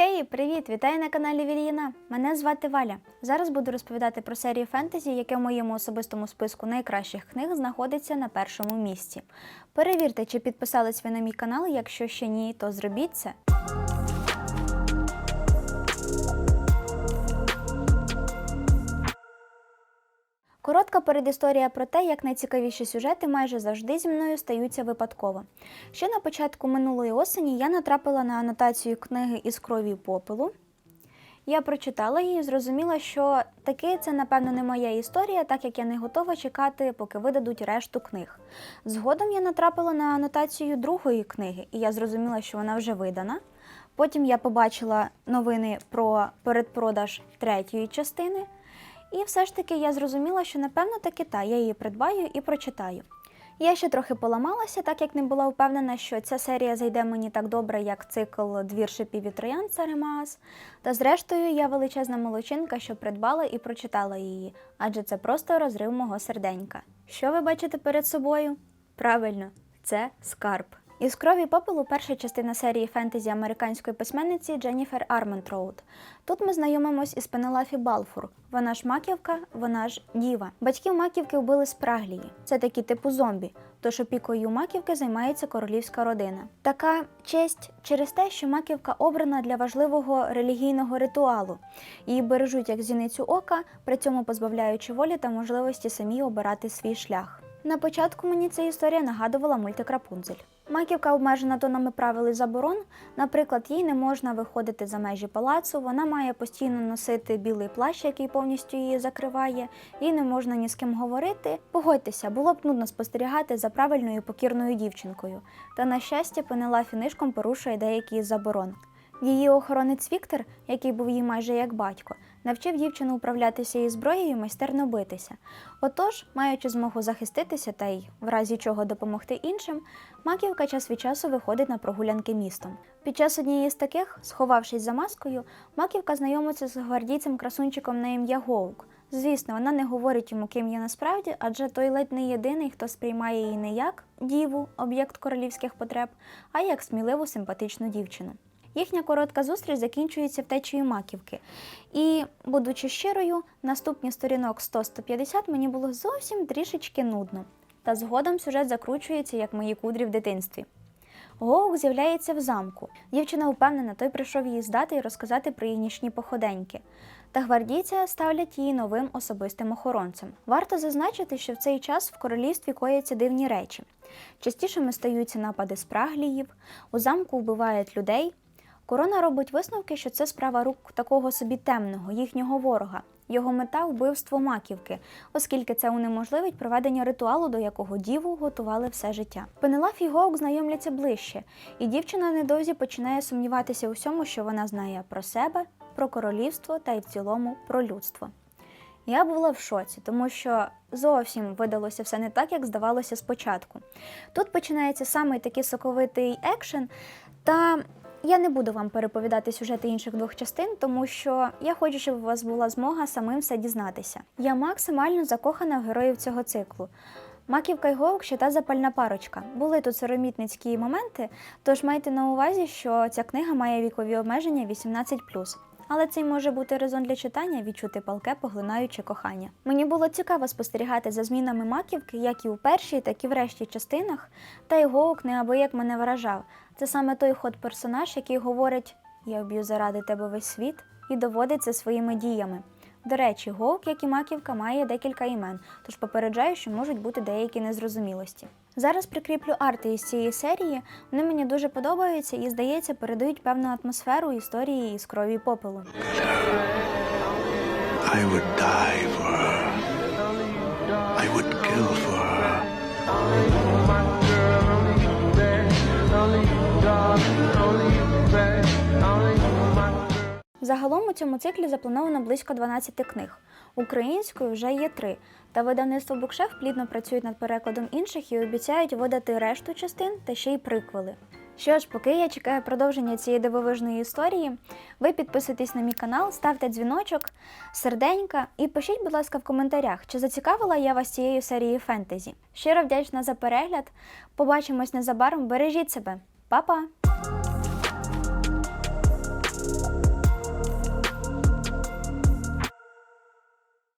Хей, привіт! Вітаю на каналі Вільїна. Мене звати Валя. Зараз буду розповідати про серію фентезі, яке в моєму особистому списку найкращих книг знаходиться на першому місці. Перевірте, чи підписались ви на мій канал. Якщо ще ні, то зробіть це. Коротка передісторія про те, як найцікавіші сюжети майже завжди зі мною стаються випадково. Ще на початку минулої осені я натрапила на анотацію книги із крові попелу. Я прочитала її і зрозуміла, що таки це, напевно, не моя історія, так як я не готова чекати, поки видадуть решту книг. Згодом я натрапила на анотацію другої книги, і я зрозуміла, що вона вже видана. Потім я побачила новини про передпродаж третьої частини. І все ж таки я зрозуміла, що напевно таки та я її придбаю і прочитаю. Я ще трохи поламалася, так як не була впевнена, що ця серія зайде мені так добре, як цикл Двір шипів і троян Царемаас. Та зрештою я величезна молодчинка, що придбала і прочитала її, адже це просто розрив мого серденька. Що ви бачите перед собою? Правильно, це скарб. Із крові попелу перша частина серії фентезі американської письменниці Дженніфер Арментроуд. Тут ми знайомимось із Пенелафі Балфур. Вона ж маківка, вона ж діва. Батьків маківки вбили з праглії. Це такі типу зомбі. Тож опікою маківки займається королівська родина. Така честь через те, що маківка обрана для важливого релігійного ритуалу. Її бережуть як зіницю ока, при цьому позбавляючи волі та можливості самі обирати свій шлях. На початку мені ця історія нагадувала мультик Рапунцель. Маківка обмежена тонами правил і заборон. Наприклад, їй не можна виходити за межі палацу, вона має постійно носити білий плащ, який повністю її закриває, їй не можна ні з ким говорити. Погодьтеся, було б нудно спостерігати за правильною покірною дівчинкою. Та на щастя, Пенела фінишком порушує деякі із заборон. Її охоронець Віктор, який був їй майже як батько, навчив дівчину управлятися із зброєю і майстерно битися. Отож, маючи змогу захиститися та й в разі чого допомогти іншим, маківка час від часу виходить на прогулянки містом. Під час однієї з таких, сховавшись за маскою, маківка знайомиться з гвардійцем красунчиком на ім'я Гоук. Звісно, вона не говорить йому, ким є насправді, адже той ледь не єдиний, хто сприймає її не як діву, об'єкт королівських потреб, а як сміливу симпатичну дівчину. Їхня коротка зустріч закінчується втечею маківки. І, будучи щирою, наступні сторінок 100-150 мені було зовсім трішечки нудно. Та згодом сюжет закручується, як мої кудрі в дитинстві. Гоук з'являється в замку. Дівчина впевнена, той прийшов її здати і розказати про її походеньки. Та гвардійця ставлять її новим особистим охоронцем. Варто зазначити, що в цей час в королівстві кояться дивні речі. Частішими стаються напади спрагліїв, у замку вбивають людей. Корона робить висновки, що це справа рук такого собі темного, їхнього ворога. Його мета вбивство маківки, оскільки це унеможливить проведення ритуалу, до якого діву готували все життя. Пенелаф і Гоук знайомляться ближче, і дівчина недовзі починає сумніватися у всьому, що вона знає про себе, про королівство та й в цілому про людство. Я була в шоці, тому що зовсім видалося все не так, як здавалося спочатку. Тут починається саме такий соковитий екшен, та я не буду вам переповідати сюжети інших двох частин, тому що я хочу, щоб у вас була змога самим все дізнатися. Я максимально закохана в героїв цього циклу. Маківка й Говк ще та запальна парочка. Були тут соромітницькі моменти, тож майте на увазі, що ця книга має вікові обмеження 18 але це й може бути резон для читання, відчути палке, поглинаюче кохання. Мені було цікаво спостерігати за змінами маківки, як і у першій, так і в решті частинах, та й Гоук неабияк мене вражав. Це саме той ход персонаж, який говорить Я вб'ю заради тебе весь світ і доводить це своїми діями. До речі, голк, як і маківка, має декілька імен, тож попереджаю, що можуть бути деякі незрозумілості. Зараз прикріплю арти із цієї серії. Вони мені дуже подобаються і, здається, передають певну атмосферу історії із крові попелу. I would die Загалом у цьому циклі заплановано близько 12 книг. Українською вже є три. Та видавництво Букшеф плідно працюють над перекладом інших і обіцяють видати решту частин та ще й приквели. Що ж, поки я чекаю продовження цієї дивовижної історії, ви підписуйтесь на мій канал, ставте дзвіночок, серденька і пишіть, будь ласка, в коментарях, чи зацікавила я вас цією серією фентезі. Щиро вдячна за перегляд. Побачимось незабаром. Бережіть себе, Па-па!